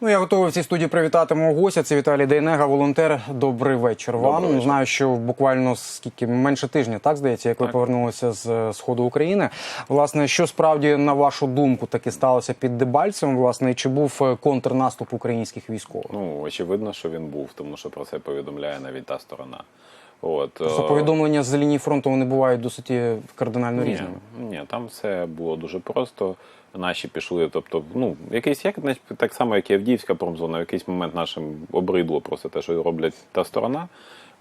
Ну, я готовий в цій студії привітати мого гостя. Це Віталій Дейнега, волонтер. Добрий вечір вам. Добрий вечір. Знаю, що буквально скільки менше тижня, так здається, як ви Так. повернулися з е, сходу України. Власне, що справді на вашу думку таки сталося під Дебальцем? Власне, і чи був е, контрнаступ українських військових? Ну, очевидно, що він був, тому що про це повідомляє навіть та сторона. От, Просто е, повідомлення з лінії фронту вони бувають досить кардинально ні, різними. ні, там все було дуже просто. Наші пішли, тобто, ну, якийсь, як так само, як і Авдіївська промзона, в якийсь момент нашим обридло просто те, що роблять та сторона.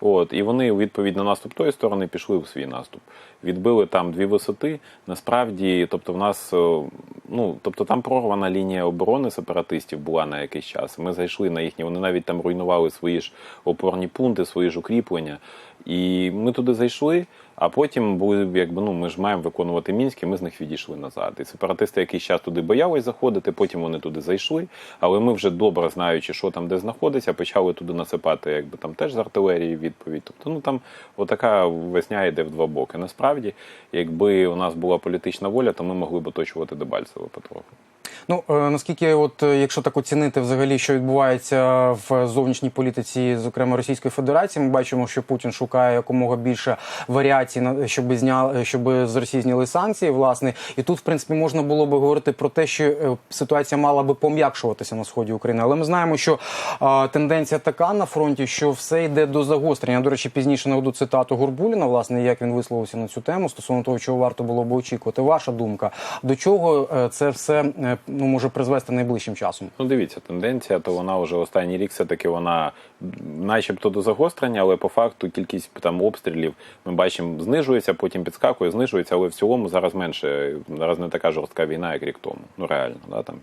От, і вони у відповідь на наступ тої сторони пішли у свій наступ. Відбили там дві висоти. Насправді, тобто, в нас е, ну, тобто там прорвана лінія оборони сеpaратистів була на якийсь час. Ми зайшли на їхні, вони навіть там руйнували свої ж опорні пункти, свої ж укріплення. І ми туди зайшли, а потім були, якби ну ми ж маємо виконувати мінськ, і ми з них відійшли назад. І сепаратисти якийсь час туди боялись заходити, потім вони туди зайшли. Але ми вже добре знаючи, що там де знаходиться, почали туди насипати, якби там теж з артилерії відповідь. Тобто, ну там отака весня йде в два боки. Насправді, якби у нас була політична воля, то ми могли б оточувати Дебальцево потроху. Ну е, наскільки, от е, якщо так оцінити взагалі, що відбувається в зовнішній політиці, зокрема Російської Федерації, ми бачимо, що Путін шукає якомога більше варіацій щоб зняли, щоб з Росії зняли санкції, власне, і тут, в принципі, можна було би говорити про те, що е, ситуація мала би пом'якшуватися на сході України. Але ми знаємо, що е, тенденція така на фронті, що все йде до загострення. До речі, пізніше наведу цитату Гурбуліна, власне, як він висловився на цю тему стосовно того, чого варто було би очікувати. Ваша думка до чого це все ну може призвести найближчим часом? Ну, дивіться, тенденція, то вона вже останній рік все-таки вона начебто до загострення, але по факту кількість там обстрілів ми бачимо знижується, потім підскакує, знижується, але в цілому зараз менше. Зараз не така жорстка війна, як рік тому. Ну реально, да там.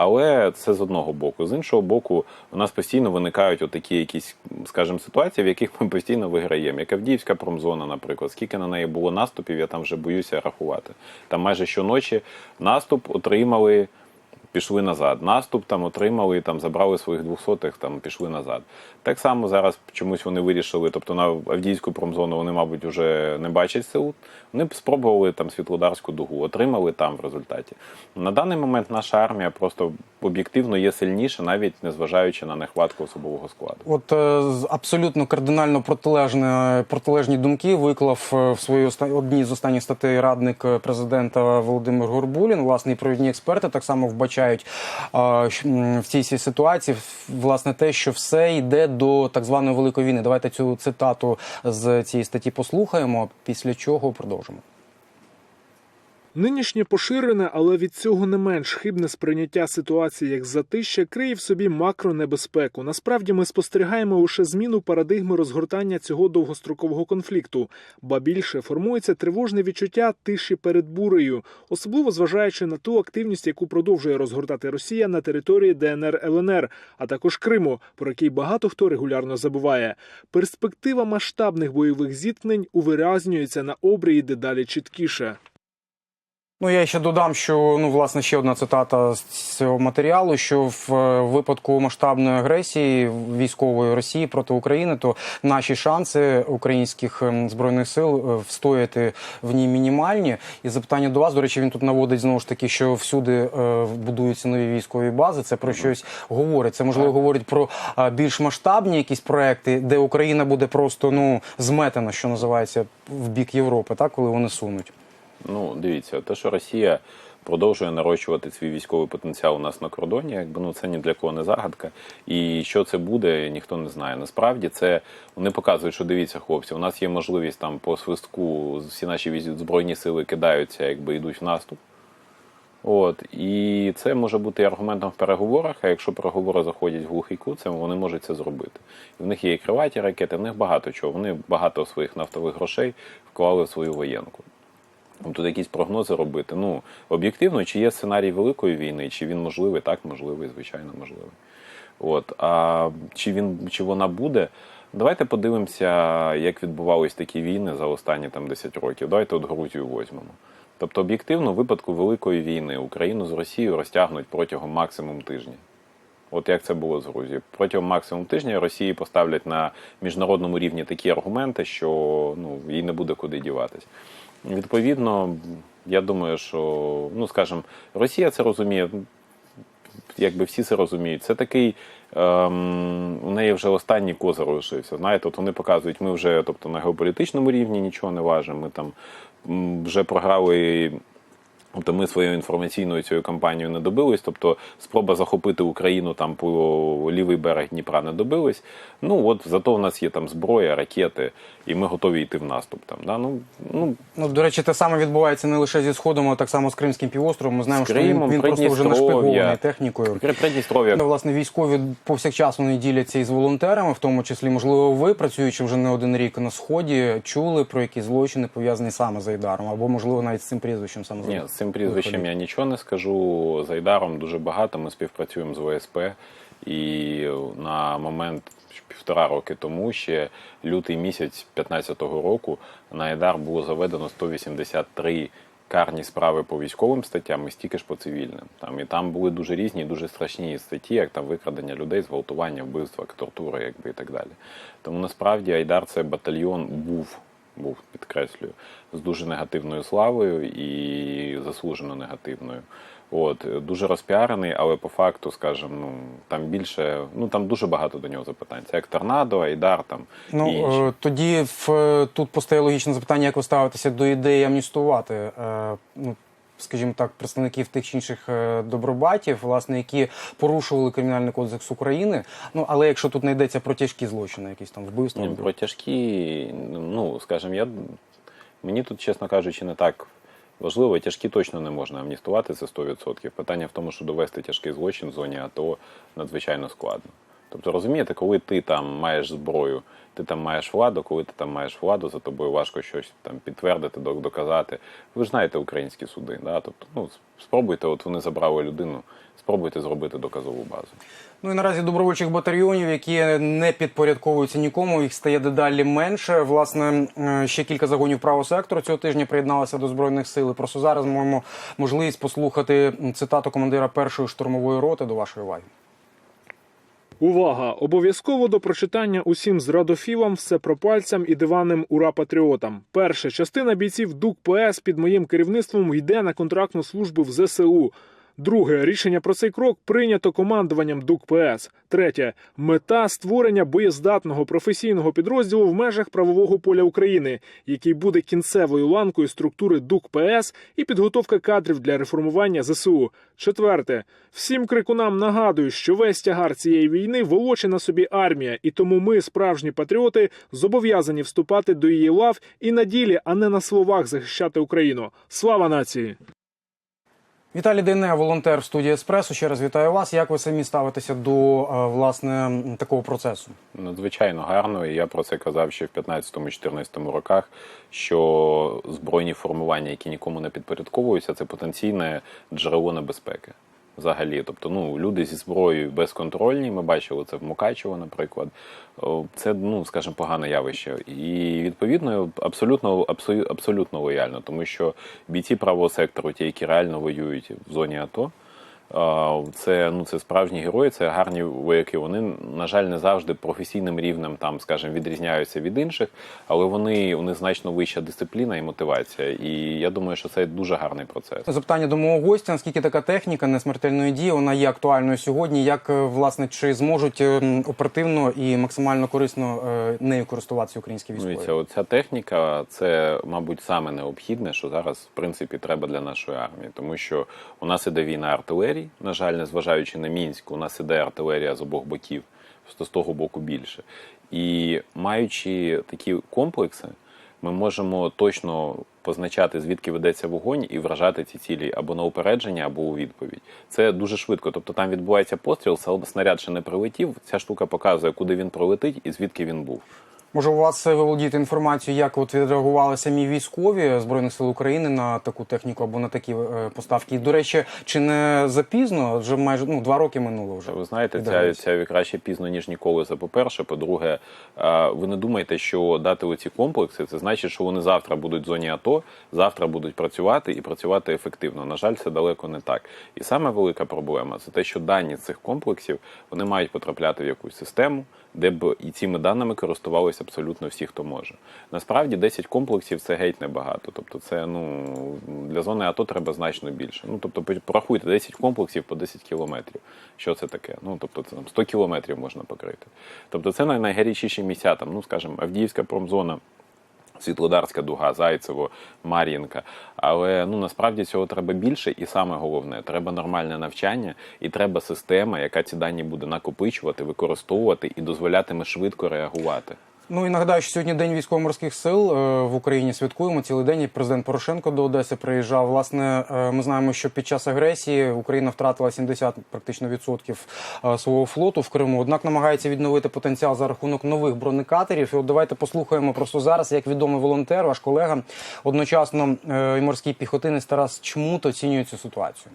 Але це з одного боку. З іншого боку, у нас постійно виникають отакі якісь, скажімо, ситуації, в яких ми постійно виграємо. Як Авдіївська промзона, наприклад, скільки на неї було наступів, я там вже боюся рахувати. Там майже щоночі наступ отримали. Пішли назад. Наступ там отримали, там забрали своїх двохсотих, там пішли назад. Так само зараз чомусь вони вирішили, тобто на Авдіївську промзону вони, мабуть, вже не бачать сил. Вони спробували там Світлодарську дугу, отримали там в результаті. На даний момент наша армія просто об'єктивно є сильніша, навіть незважаючи на нехватку особового складу. От е, абсолютно кардинально протилежне протилежні думки виклав е, в своїй одній з останніх статей радник е, президента Володимир Горбулін. Власне, і провідні експерти так само вбачають м, в цій ситуації власне те, що все йде до так званої великої війни. Давайте цю цитату з цієї статті послухаємо. Після чого продовжимо. Нинішнє поширене, але від цього не менш хибне сприйняття ситуації як затища криє в собі макронебезпеку. Насправді ми спостерігаємо лише зміну парадигми розгортання цього довгострокового конфлікту, ба більше формується тривожне відчуття тиші перед бурею, особливо зважаючи на ту активність, яку продовжує розгортати Росія на території ДНР ЛНР, а також Криму, про який багато хто регулярно забуває. Перспектива масштабних бойових зіткнень увиразнюється на обрії дедалі чіткіше. Ну, я ще додам, що ну власне ще одна цитата з цього матеріалу: що в е, випадку масштабної агресії військової Росії проти України, то наші шанси українських ем, збройних сил е, встояти в ній мінімальні. І запитання до вас, до речі, він тут наводить знову ж таки, що всюди е, будуються нові військові бази. Це про щось говорить. Це можливо говорить про більш масштабні якісь проекти, де Україна буде просто ну зметена, що називається, в бік Європи, так коли вони сунуть. Ну, дивіться, те, що Росія продовжує нарощувати свій військовий потенціал у нас на кордоні, якби ну це ні для кого не загадка. І що це буде, ніхто не знає. Насправді це вони показують, що дивіться, хлопці, у нас є можливість там по свистку всі наші збройні сили кидаються, якби йдуть в наступ. От і це може бути аргументом в переговорах. А якщо переговори заходять в глухий кут, це вони можуть це зробити. І в них є і криваті ракети, в них багато чого. Вони багато своїх нафтових грошей вклали в свою воєнку. Там Тут якісь прогнози робити. Ну, об'єктивно, чи є сценарій великої війни, чи він можливий, так, можливий, звичайно, можливий. От. А чи, він, чи вона буде? Давайте подивимося, як відбувались такі війни за останні там 10 років. Давайте от Грузію візьмемо. Тобто, об'єктивно, у випадку великої війни Україну з Росією розтягнуть протягом максимум тижня. От як це було з Грузією. Протягом максимум тижня Росії поставлять на міжнародному рівні такі аргументи, що ну, їй не буде куди діватись. Відповідно, я думаю, що, ну скажімо, Росія це розуміє якби всі це розуміють. Це такий. Ем, у неї вже останній козир лишився. Знаєте, от вони показують, ми вже, тобто на геополітичному рівні нічого не важимо. Ми там вже програли. Тобто ми своєю інформаційною цією кампанією не добились. Тобто спроба захопити Україну там по лівий берег Дніпра не добились. Ну от зато в нас є там зброя, ракети, і ми готові йти в наступ. Там да ну ну Ну, до речі, те саме відбувається не лише зі Сходом, а так само з Кримським півостровом. Ми знаємо, З що він, він просто вже нашпигований технікою. Придністров'я Ну, Власне, військові повсякчас вони діляться із волонтерами, в тому числі, можливо, ви, працюючи вже не один рік на сході, чули про якісь злочини пов'язані саме з Айдаром, або можливо навіть з цим прізвищем саме з цим прізвищем я нічого не скажу. З Айдаром дуже багато. Ми співпрацюємо з ВСП, і на момент півтора роки тому, ще лютий місяць 15-го року, на Айдар було заведено 183 карні справи по військовим статтям і стільки ж по цивільним. Там і там були дуже різні, дуже страшні статті, як там викрадення людей, зґвалтування, вбивства, тортури, якби і так далі. Тому насправді Айдар це батальйон був був, підкреслюю, з дуже негативною славою і заслужено негативною. От дуже розпіарений, але по факту, скажімо, ну там більше, ну там дуже багато до нього запитань. Це як торнадо, Айдар там і Ну інші. е, тоді в тут постає логічне запитання, як ви ставитеся до ідеї амністувати. е, Ну, скажімо так, представників тих чи інших е, добробатів, власне, які порушували кримінальний кодекс України. Ну але якщо тут не йдеться про тяжкі злочини, якісь там вбивства, Ні, про тяжкі, ну скажімо, я мені тут, чесно кажучи, не так важливо. Тяжкі точно не можна амністувати це 100%. Питання в тому, що довести тяжкий злочин в зоні АТО надзвичайно складно. Тобто, розумієте, коли ти там маєш зброю, ти там маєш владу, коли ти там маєш владу, за тобою важко щось там підтвердити, доказати. Ви ж знаєте українські суди, да? тобто, ну спробуйте, от вони забрали людину, спробуйте зробити доказову базу. Ну і наразі добровольчих батальйонів, які не підпорядковуються нікому, їх стає дедалі менше. Власне, е, ще кілька загонів правого сектору цього тижня приєдналися до збройних сил. Просто зараз маємо можливість послухати цитату командира першої штурмової роти до вашої уваги. Увага! Обов'язково до прочитання усім зрадофілам, всепропальцям і диванним ура патріотам. Перше частина бійців ДУК ПС під моїм керівництвом йде на контрактну службу в ЗСУ. Друге рішення про цей крок прийнято командуванням ДУК ПС. Третє мета створення боєздатного професійного підрозділу в межах правового поля України, який буде кінцевою ланкою структури ДУК ПС і підготовка кадрів для реформування ЗСУ. Четверте всім крикунам нагадую, що весь тягар цієї війни волоче на собі армія, і тому ми, справжні патріоти, зобов'язані вступати до її лав і на ділі, а не на словах захищати Україну. Слава нації! Віталій Дейне, волонтер в студії Еспресо. Ще раз вітаю вас. Як ви самі ставитеся до е, власне такого процесу? надзвичайно гарно, і я про це казав ще в 15-14 роках. Що збройні формування, які нікому не підпорядковуються, це потенційне джерело небезпеки. Взагалі, тобто, ну люди зі зброєю безконтрольні. Ми бачили це в Мукачево, наприклад. Це ну скажімо, погане явище, і відповідно абсолютно абсолютно, лояльно, тому що бійці правого сектору, ті, які реально воюють в зоні АТО. Це ну це справжні герої, це гарні вояки. Вони, на жаль, не завжди професійним рівнем там, скажімо, відрізняються від інших, але вони у них значно вища дисципліна і мотивація. І я думаю, що це дуже гарний процес. Запитання до мого гостя: наскільки така техніка несмертельної дії вона є актуальною сьогодні? Як е, власне чи зможуть е, оперативно і максимально корисно е, нею користуватися українські військові? ця, оця техніка, це, мабуть, саме необхідне, що зараз, в принципі, треба для нашої армії, тому що у нас іде війна артилерії. На жаль, незважаючи на мінськ, у нас іде артилерія з обох боків, з того боку більше. І маючи такі комплекси, ми можемо точно позначати, звідки ведеться вогонь, і вражати ці цілі або на упередження, або у відповідь. Це дуже швидко. Тобто там відбувається постріл, снаряд ще не прилетів. Ця штука показує, куди він пролетить і звідки він був. Може, у вас е, ви володієте інформацією, як от відреагували самі військові збройних сил України на таку техніку або на такі е, поставки? І, до речі, чи не запізно? Вже майже ну два роки минуло вже. Ви знаєте, ця, ця краще пізно, ніж ніколи. Це по-перше. По-друге, е, ви не думаєте, що дати оці комплекси, це значить, що вони завтра будуть в зоні АТО, завтра будуть працювати і працювати ефективно. На жаль, це далеко не так. І саме велика проблема це те, що дані цих комплексів вони мають потрапляти в якусь систему, де б і цими даними користувалися абсолютно всі, хто може. Насправді 10 комплексів це геть небагато. Тобто, це ну для зони АТО треба значно більше. Ну тобто, порахуйте 10 комплексів по 10 кілометрів. Що це таке? Ну тобто, це там 100 кілометрів можна покрити. Тобто, це найгарячіші місця. Там, ну скажімо, Авдіївська промзона. Світлодарська дуга, Зайцево, Мар'їнка. Але ну насправді цього треба більше, і саме головне, треба нормальне навчання, і треба система, яка ці дані буде накопичувати, використовувати і дозволятиме швидко реагувати. Ну і нагадаю, що сьогодні день військово-морських сил е, в Україні святкуємо цілий день. І президент Порошенко до Одеси приїжджав. Власне, е, ми знаємо, що під час агресії Україна втратила 70 практично відсотків е, свого флоту в Криму. Однак намагається відновити потенціал за рахунок нових бронекатерів. І от давайте послухаємо просто зараз, як відомий волонтер, ваш колега, одночасно і морський піхотинець Тарас Чмут оцінює цю ситуацію.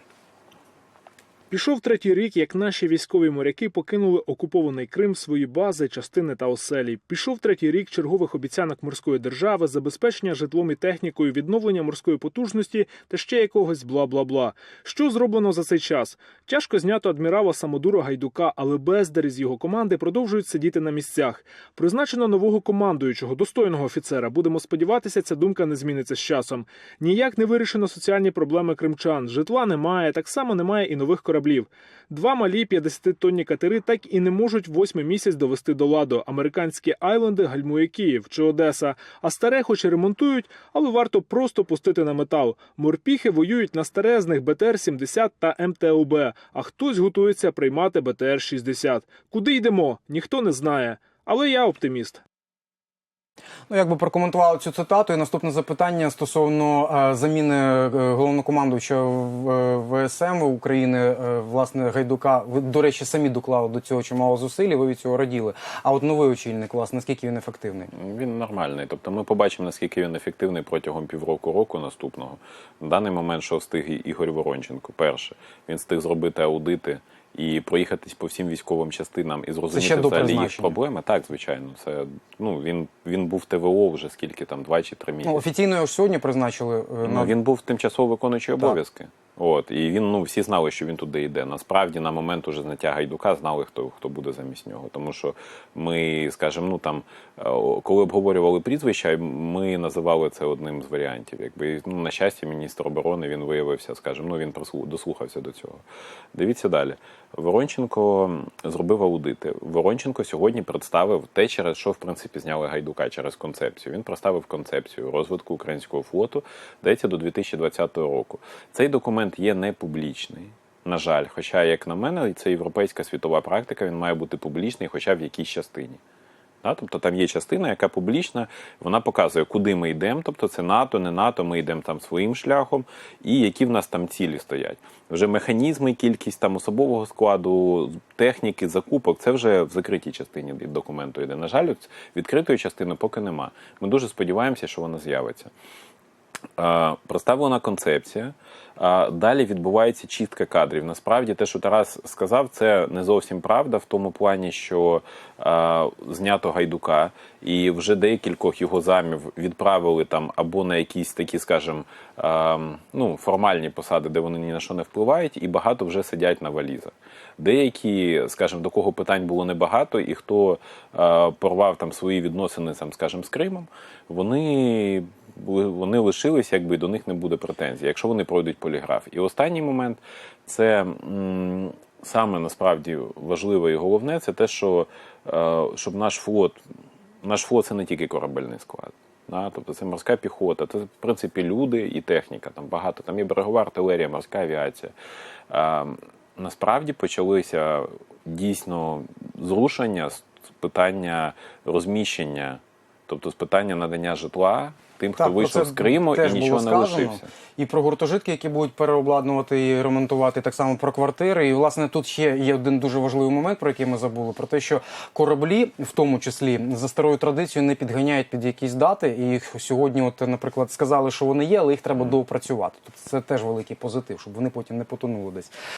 Пішов третій рік, як наші військові моряки покинули окупований Крим, свої бази, частини та оселі. Пішов третій рік чергових обіцянок морської держави, забезпечення житлом і технікою, відновлення морської потужності та ще якогось бла бла бла. Що зроблено за цей час? Тяжко знято адмірала Самодура Гайдука, але бездарі з його команди продовжують сидіти на місцях. Призначено нового командуючого, достойного офіцера. Будемо сподіватися, ця думка не зміниться з часом. Ніяк не вирішено соціальні проблеми кримчан. Житла немає, так само немає і нових кораблів. Два малі 50-тонні катери так і не можуть восьмий місяць довести до ладу. Американські айленди гальмує Київ чи Одеса. А старе, хоч і ремонтують, але варто просто пустити на метал. Морпіхи воюють на старезних БТР-70 та МТУБ, а хтось готується приймати БТР-60. Куди йдемо? Ніхто не знає. Але я оптиміст. Ну, якби прокоментували цю цитату. І наступне запитання стосовно е, заміни е, головнокомандуючого в е, ВСМ України, е, власне, Гайдука. Ви, до речі, самі доклали до цього чимало зусиль, і ви від цього раділи. А от новий очільник, власне, наскільки він ефективний? Він нормальний. Тобто ми побачимо, наскільки він ефективний протягом півроку року наступного. На даний момент, що встиг Ігор Воронченко, перше, він встиг зробити аудити і проїхатись по всім військовим частинам і зрозуміти взагалі їх проблеми. Так, звичайно, це ну він, він був ТВО вже скільки там, два чи три місяці. Ну, офіційно його ж сьогодні призначили е, Ну, на він був тимчасово виконуючий обов'язки. От і він ну всі знали, що він туди йде. Насправді на момент уже зняття гайдука знали, хто хто буде замість нього. Тому що ми, скажімо, ну там е, коли обговорювали прізвища, ми називали це одним з варіантів. Якби ну на щастя, міністр оборони він виявився, скажімо, ну він дослухався до цього. Дивіться далі. Воронченко зробив аудити. Воронченко сьогодні представив те, через що в принципі зняли гайдука через концепцію. Він представив концепцію розвитку українського флоту, дається до 2020 року. Цей документ є не публічний. На жаль, хоча, як на мене, це європейська світова практика, він має бути публічний, хоча в якійсь частині. Да? Тобто там є частина, яка публічна, вона показує, куди ми йдемо. Тобто це НАТО, не НАТО, ми йдемо там своїм шляхом, і які в нас там цілі стоять. Вже механізми, кількість там особового складу, техніки, закупок це вже в закритій частині документу йде. На жаль, відкритої частини поки нема. Ми дуже сподіваємося, що вона з'явиться. Представлена концепція. Далі відбувається чистка кадрів. Насправді, те, що Тарас сказав, це не зовсім правда в тому плані, що е, знято гайдука, і вже декількох його замів відправили там або на якісь такі, скажімо, ну, формальні посади, де вони ні на що не впливають, і багато вже сидять на валізах. Деякі, скажімо, до кого питань було небагато, і хто е, порвав там свої відносини, там, скажімо, з Кримом, вони вони лишились, якби до них не буде претензій, якщо вони пройдуть поліграф. І останній момент це саме насправді важливе і головне, це те, що е, щоб наш флот, наш флот це не тільки корабельний склад. Да? Тобто це морська піхота, це в принципі люди і техніка. Там багато там є берегова артилерія, морська авіація. Е, насправді почалися дійсно зрушення з питання розміщення, тобто з питання надання житла тим, хто про вийшов з Криму і нічого не лишився. І про гуртожитки, які будуть переобладнувати і ремонтувати, так само про квартири. І власне тут ще є один дуже важливий момент, про який ми забули: про те, що кораблі, в тому числі за старою традицією, не підганяють під якісь дати. І їх сьогодні, от, наприклад, сказали, що вони є, але їх треба доопрацювати. Тобто це теж великий позитив, щоб вони потім не потонули десь.